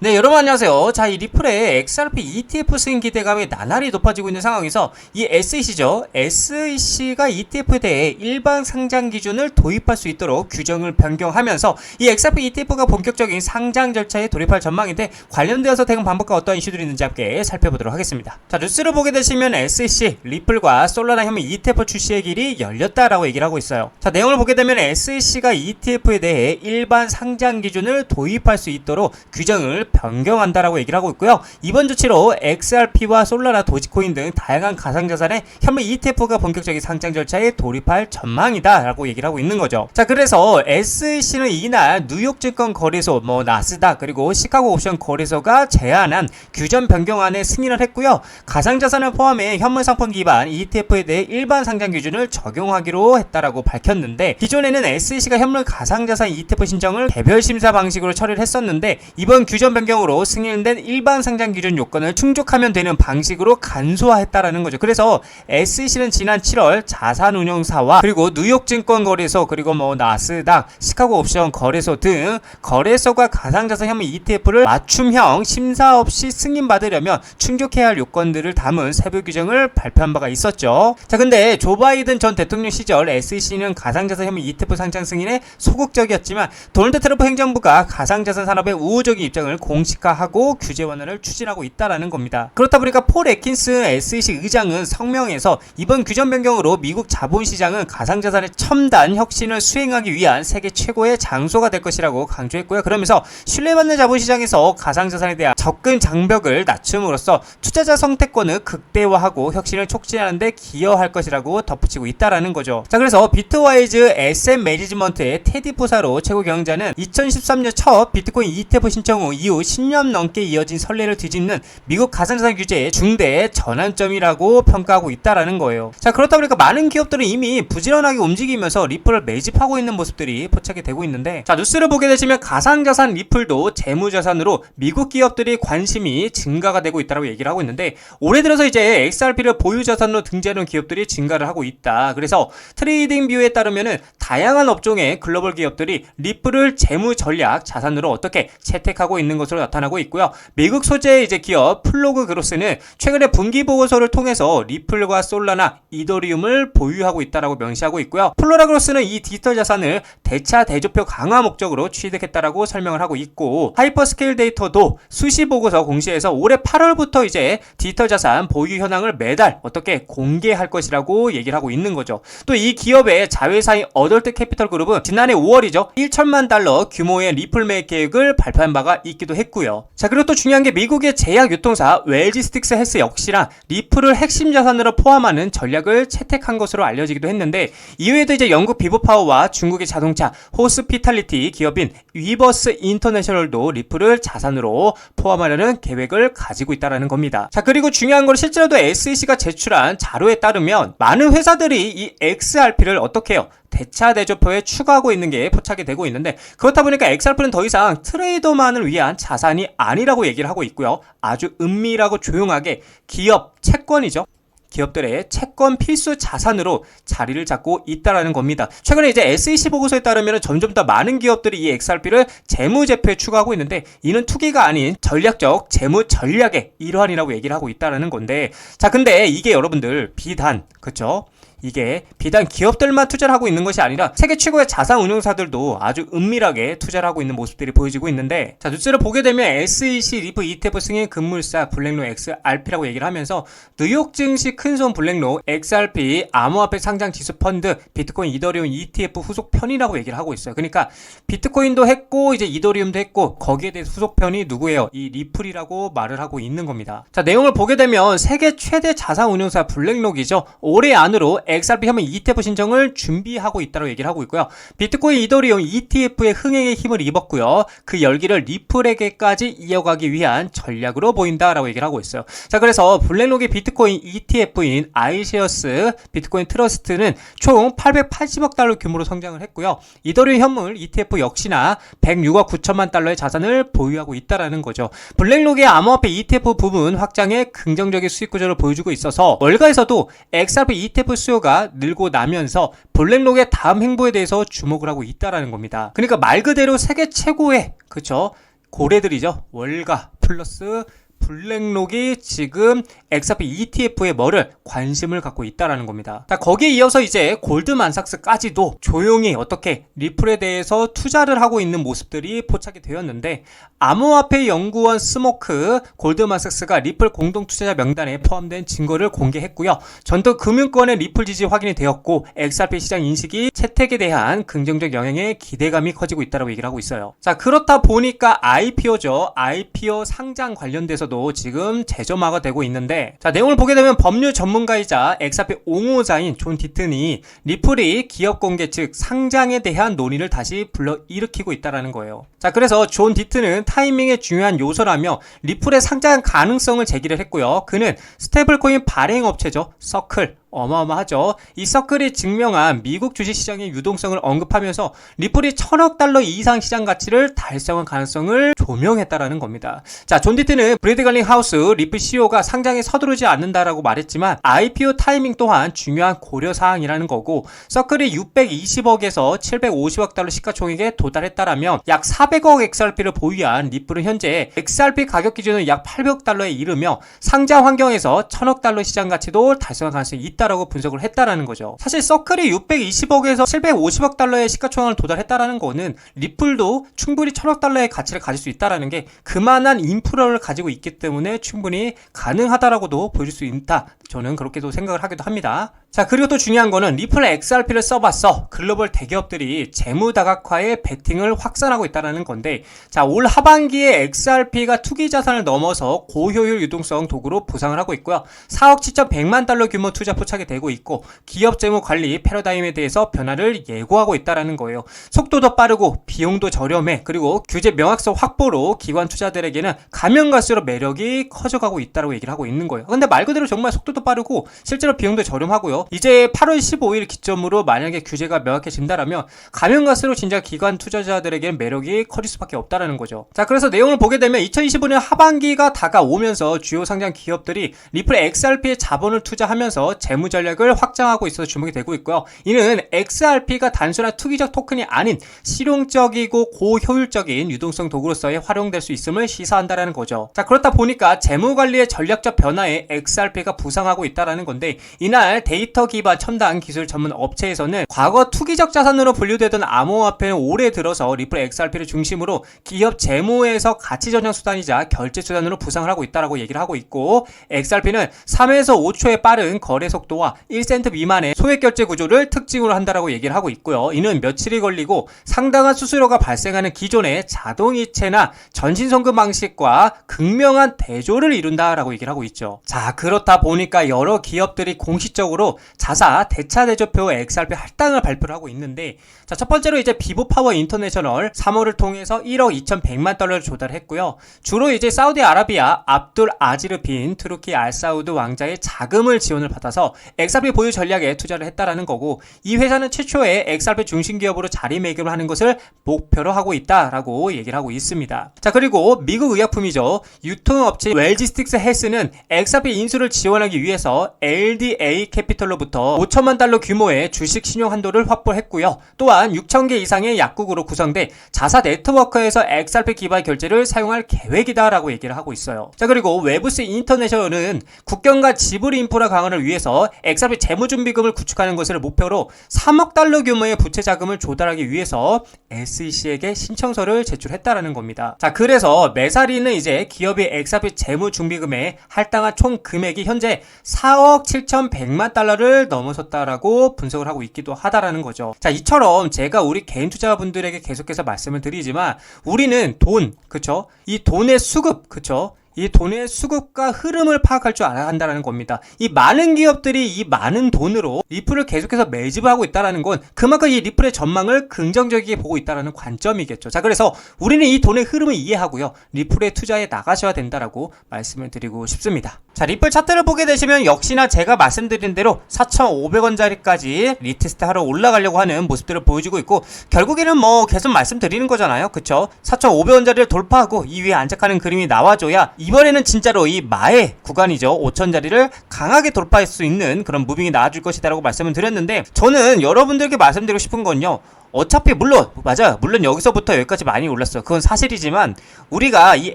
네, 여러분 안녕하세요. 자, 이 리플의 XRP ETF 승인 기대감이 나날이 높아지고 있는 상황에서 이 SEC죠. SEC가 ETF에 대해 일반 상장 기준을 도입할 수 있도록 규정을 변경하면서 이 XRP ETF가 본격적인 상장 절차에 돌입할 전망인데 관련되어서 대응 방법과 어떤 이슈들이 있는지 함께 살펴보도록 하겠습니다. 자, 뉴스를 보게 되시면 SEC, 리플과 솔라나 혐의 ETF 출시의 길이 열렸다라고 얘기를 하고 있어요. 자, 내용을 보게 되면 SEC가 ETF에 대해 일반 상장 기준을 도입할 수 있도록 규정을 변경한다라고 얘기를 하고 있고요. 이번 조치로 XRP와 솔라나 도지코인 등 다양한 가상자산의 현물 ETF가 본격적인 상장 절차에 돌입할 전망이다라고 얘기를 하고 있는 거죠. 자, 그래서 SEC는 이날 뉴욕 증권 거래소, 뭐 나스닥 그리고 시카고 옵션 거래소가 제안한 규정 변경안에 승인을 했고요. 가상자산을 포함해 현물 상품 기반 ETF에 대해 일반 상장 기준을 적용하기로 했다라고 밝혔는데 기존에는 SEC가 현물 가상자산 ETF 신청을 개별 심사 방식으로 처리를 했었는데 이번 규정 변경으로 승인된 일반 상장 기준 요건을 충족하면 되는 방식으로 간소화했다라는 거죠. 그래서 SEC는 지난 7월 자산운용사와 그리고 뉴욕 증권 거래소 그리고 뭐 나스닥, 시카고 옵션 거래소 등 거래소가 가상자산 현물 ETF를 맞춤형 심사 없이 승인받으려면 충족해야 할 요건들을 담은 세부 규정을 발표한 바가 있었죠. 자, 근데 조 바이든 전 대통령 시절 SEC는 가상자산 현물 ETF 상장 승인에 소극적이었지만 도널드 트럼프 행정부가 가상자산 산업의 우호적인 입장을 공식화하고 규제 완화를 추진하고 있다라는 겁니다. 그렇다 보니까 폴 에킨스 SEC 의장은 성명에서 이번 규정 변경으로 미국 자본시장은 가상자산의 첨단 혁신을 수행하기 위한 세계 최고의 장소가 될 것이라고 강조했고요. 그러면서 신뢰받는 자본시장에서 가상자산에 대한 접근 장벽을 낮춤으로써 투자자 선택권을 극대화하고 혁신을 촉진하는 데 기여할 것이라고 덧붙이고 있다라는 거죠. 자, 그래서 비트와이즈 SM 매니지먼트의 테디 부사로 최고 경영자는 2013년 첫 비트코인 ETF 신청 후 이후 10년 넘게 이어진 선례를 뒤집는 미국 가상자산 규제의 중대 전환점이라고 평가하고 있다라는 거예요. 자, 그렇다 보니까 많은 기업들은 이미 부지런하게 움직이면서 리플을 매집하고 있는 모습들이 포착이 되고 있는데 자, 뉴스를 보게 되시면 가상자산 리플도 재무자산으로 미국 기업들이 관심이 증가가 되고 있다고 얘기를 하고 있는데 올해 들어서 이제 XRP를 보유자산으로 등재하는 기업들이 증가를 하고 있다. 그래서 트레이딩 뷰에 따르면은 다양한 업종의 글로벌 기업들이 리플을 재무 전략 자산으로 어떻게 채택하고 있는 것 으로 나타나고 있고요. 미국 소재의 이제 기업 플로그 그로스는 최근에 분기 보고서를 통해서 리플과 솔라나 이더리움을 보유하고 있다라고 명시하고 있고요. 플로라 그로스는 이 디지털 자산을 대차 대조표 강화 목적으로 취득했다라고 설명을 하고 있고 하이퍼스케일 데이터도 수시 보고서 공시에서 올해 8월부터 이제 디지털 자산 보유 현황을 매달 어떻게 공개할 것이라고 얘기를 하고 있는 거죠. 또 이 기업의 자회사인 어덜트 캐피털 그룹은 지난해 5월이죠. 1천만 달러 규모의 리플 매입 계획을 발표한 바가 있기도 했고요. 자, 그리고 또 중요한 게 미국의 제약 유통사 웰지스틱스 헬스 역시나 리플을 핵심 자산으로 포함하는 전략을 채택한 것으로 알려지기도 했는데 이외에도 이제 영국 비보파워와 중국의 자동차 호스피탈리티 기업인 위버스 인터내셔널도 리플을 자산으로 포함하려는 계획을 가지고 있다라는 겁니다. 자, 그리고 중요한 건 실제로도 SEC가 제출한 자료에 따르면 많은 회사들이 이 XRP를 어떻게 해요? 대차 대조표에 추가하고 있는 게 포착이 되고 있는데 그렇다 보니까 XRP는 더 이상 트레이더만을 위한 자산이 아니라고 얘기를 하고 있고요. 아주 은밀하고 조용하게 기업 채권이죠. 기업들의 채권 필수 자산으로 자리를 잡고 있다라는 겁니다. 최근에 이제 SEC 보고서에 따르면 점점 더 많은 기업들이 이 XRP를 재무제표에 추가하고 있는데 이는 투기가 아닌 전략적 재무 전략의 일환이라고 얘기를 하고 있다라는 건데 자 근데 이게 여러분들 비단 그쵸? 이게 비단 기업들만 투자를 하고 있는 것이 아니라 세계 최고의 자산 운용사들도 아주 은밀하게 투자를 하고 있는 모습들이 보여지고 있는데 자 뉴스를 보게 되면 SEC 리프 ETF 승인 금물사 블랙로 XRP라고 얘기를 하면서 뉴욕 증시 큰손 블랙로 XRP 암호화폐 상장 지수 펀드 비트코인 이더리움 ETF 후속 편이라고 얘기를 하고 있어요. 그러니까 비트코인도 했고 이제 이더리움도 했고 거기에 대해 후속 편이 누구예요? 이 리플이라고 말을 하고 있는 겁니다. 자 내용을 보게 되면 세계 최대 자산 운용사 블랙록이죠. 올해 안으로 XRP 혐의 ETF 신청을 준비하고 있다고 얘기를 하고 있고요. 비트코인 이더리움 ETF의 흥행에 힘을 입었고요. 그 열기를 리플에게까지 이어가기 위한 전략으로 보인다라고 얘기를 하고 있어요. 자, 그래서 블랙록의 비트코인 ETF인 아이시어스 비트코인 트러스트는 총 880억 달러 규모로 성장을 했고요. 이더리움 현물 ETF 역시나 106억 9천만 달러의 자산을 보유하고 있다라는 거죠. 블랙록의 암호화폐 ETF 부분 확장에 긍정적인 수익 구조를 보여주고 있어서 월가에서도 XRP ETF 수요가 늘고 나면서 블랙록의 다음 행보에 대해서 주목을 하고 있다라는 겁니다. 그러니까 말 그대로 세계 최고의 그쵸 고래들이죠. 월가 플러스 블랙록이 지금 XRP ETF의 뭐를 관심을 갖고 있다라는 겁니다. 자, 거기에 이어서 이제 골드만삭스까지도 조용히 어떻게 리플에 대해서 투자를 하고 있는 모습들이 포착이 되었는데 암호화폐 연구원 스모크 골드만삭스가 리플 공동 투자자 명단에 포함된 증거를 공개했고요. 전도 금융권의 리플 지지 확인이 되었고 XRP 시장 인식이 채택에 대한 긍정적 영향에 기대감이 커지고 있다고 얘기를 하고 있어요. 자, 그렇다 보니까 IPO죠. IPO 상장 관련돼서 도 지금 재점화가 되고 있는데 자, 내용을 보게 되면 법률 전문가이자 XRP 옹호자인 존 디튼이 리플이 기업 공개 즉 상장에 대한 논의를 다시 불러 일으키고 있다라는 거예요. 자, 그래서 존 디튼은 타이밍의 중요한 요소라며 리플의 상장 가능성을 제기를 했고요. 그는 스테이블코인 발행 업체죠. 서클 어마어마하죠. 이 서클이 증명한 미국 주식시장의 유동성을 언급하면서 리플이 천억 달러 이상 시장 가치를 달성한 가능성을 조명했다라는 겁니다. 자, 존 디트는 브래드 갈링 하우스 리플 CEO가 상장에 서두르지 않는다라고 말했지만 IPO 타이밍 또한 중요한 고려 사항이라는 거고 서클이 620억에서 750억 달러 시가총액에 도달했다라면 약 400억 XRP를 보유한 리플은 현재 XRP 가격 기준은 약 800억 달러에 이르며 상장 환경에서 1000억 달러 시장 가치도 달성할 가능성이 있다 라고 분석을 했다라는 거죠. 사실 서클이 620억에서 750억 달러의 시가총액을 도달했다라는 거는 리플도 충분히 1000억 달러의 가치를 가질 수 있다라는 게 그만한 인프라를 가지고 있기 때문에 충분히 가능하다라고도 보여줄 수 있다. 저는 그렇게도 생각을 하기도 합니다. 자, 그리고 또 중요한 거는 리플 XRP를 써봤어. 글로벌 대기업들이 재무 다각화에 베팅을 확산하고 있다는 건데, 자, 올 하반기에 XRP가 투기 자산을 넘어서 고효율 유동성 도구로 부상을 하고 있고요. 4억 7,100만 달러 규모 투자 포착이 되고 있고, 기업 재무 관리 패러다임에 대해서 변화를 예고하고 있다는 거예요. 속도도 빠르고, 비용도 저렴해, 그리고 규제 명확성 확보로 기관 투자들에게는 가면 갈수록 매력이 커져가고 있다고 얘기를 하고 있는 거예요. 근데 말 그대로 정말 속도도 빠르고, 실제로 비용도 저렴하고요. 이제 8월 15일 기점으로 만약에 규제가 명확해진다라면 가면 갈수록 진짜 기관 투자자들에게는 매력이 커질 수밖에 없다라는 거죠. 자, 그래서 내용을 보게 되면 2025년 하반기가 다가오면서 주요 상장 기업들이 리플 XRP에 자본을 투자하면서 재무 전략을 확장하고 있어서 주목이 되고 있고요. 이는 XRP가 단순한 투기적 토큰이 아닌 실용적이고 고효율적인 유동성 도구로서의 활용될 수 있음을 시사한다라는 거죠. 자, 그렇다 보니까 재무 관리의 전략적 변화에 XRP가 부상하고 있다라는 건데 이날 데이터 기반 첨단 기술 전문 업체에서는 과거 투기적 자산으로 분류되던 암호화폐는 올해 들어서 리플 XRP를 중심으로 기업 재무에서 가치 전환 수단이자 결제 수단으로 부상을 하고 있다라고 얘기를 하고 있고 XRP는 3에서 5초의 빠른 거래 속도와 1센트 미만의 소액 결제 구조를 특징으로 한다라고 얘기를 하고 있고요. 이는 며칠이 걸리고 상당한 수수료가 발생하는 기존의 자동이체나 전신송금 방식과 극명한 대조를 이룬다라고 얘기를 하고 있죠. 자, 그렇다 보니까 여러 기업들이 공식적으로 자사 대차 대조표 XRP 할당을 발표를 하고 있는데 자, 첫 번째로 이제 비보 파워 인터내셔널 3호를 통해서 1억 2,100만 달러를 조달했고요. 주로 이제 사우디아라비아 압둘 아지르 빈 투르키 알사우드 왕자의 자금을 지원을 받아서 XRP 보유 전략에 투자를 했다라는 거고 이 회사는 최초의 XRP 중심 기업으로 자리매김을 하는 것을 목표로 하고 있다라고 얘기를 하고 있습니다. 자, 그리고 미국 의약품이죠. 유통업체 웰지스틱스 헬스는 XRP 인수를 지원하기 위해서 LDA 캐피털 로부터 5천만 달러 규모의 주식 신용 한도를 확보했고요. 또한 6천 개 이상의 약국으로 구성돼 자사 네트워크에서 XRP 기반 결제를 사용할 계획이다라고 얘기를 하고 있어요. 자 그리고 웨브스 인터내셔널은 국경과 지불 인프라 강화를 위해서 XRP 재무준비금을 구축하는 것을 목표로 3억 달러 규모의 부채 자금을 조달하기 위해서 SEC에게 신청서를 제출했다라는 겁니다. 자 그래서 메사리는 이제 기업이 XRP 재무준비금에 할당한 총 금액이 현재 4억 7,100만 달러를 넘어섰다라고 분석을 하고 있기도 하다라는 거죠. 자, 이처럼 제가 우리 개인 투자분들에게 계속해서 말씀을 드리지만 우리는 돈, 그쵸? 이 돈의 수급, 그쵸? 이 돈의 수급과 흐름을 파악할 줄 알아야 한다는 겁니다. 이 많은 기업들이 이 많은 돈으로 리플을 계속해서 매집을 하고 있다는 건 그만큼 이 리플의 전망을 긍정적이게 보고 있다는 관점이겠죠. 자, 그래서 우리는 이 돈의 흐름을 이해하고요. 리플에 투자해 나가셔야 된다라고 말씀을 드리고 싶습니다. 자, 리플 차트를 보게 되시면 역시나 제가 말씀드린 대로 4,500원짜리까지 리테스트 하러 올라가려고 하는 모습들을 보여주고 있고 결국에는 뭐 계속 말씀드리는 거잖아요. 그쵸? 4,500원짜리를 돌파하고 이 위에 안착하는 그림이 나와줘야 이번에는 진짜로 이 마의 구간이죠. 5천자리를 강하게 돌파할 수 있는 그런 무빙이 나와줄 것이다라고 말씀을 드렸는데 저는 여러분들께 말씀드리고 싶은 건요. 어차피 물론 맞아 물론 여기서부터 여기까지 많이 올랐어 그건 사실이지만 우리가 이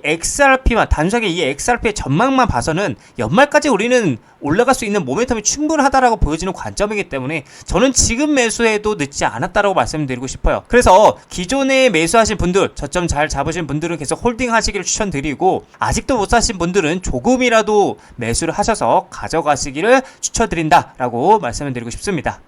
XRP만 단순하게 이 XRP의 전망만 봐서는 연말까지 우리는 올라갈 수 있는 모멘텀이 충분하다라고 보여지는 관점이기 때문에 저는 지금 매수해도 늦지 않았다라고 말씀드리고 싶어요. 그래서 기존에 매수하신 분들 저점 잘 잡으신 분들은 계속 홀딩 하시기를 추천드리고 아직도 못 사신 분들은 조금이라도 매수를 하셔서 가져가시기를 추천드린다라고 말씀을 드리고 싶습니다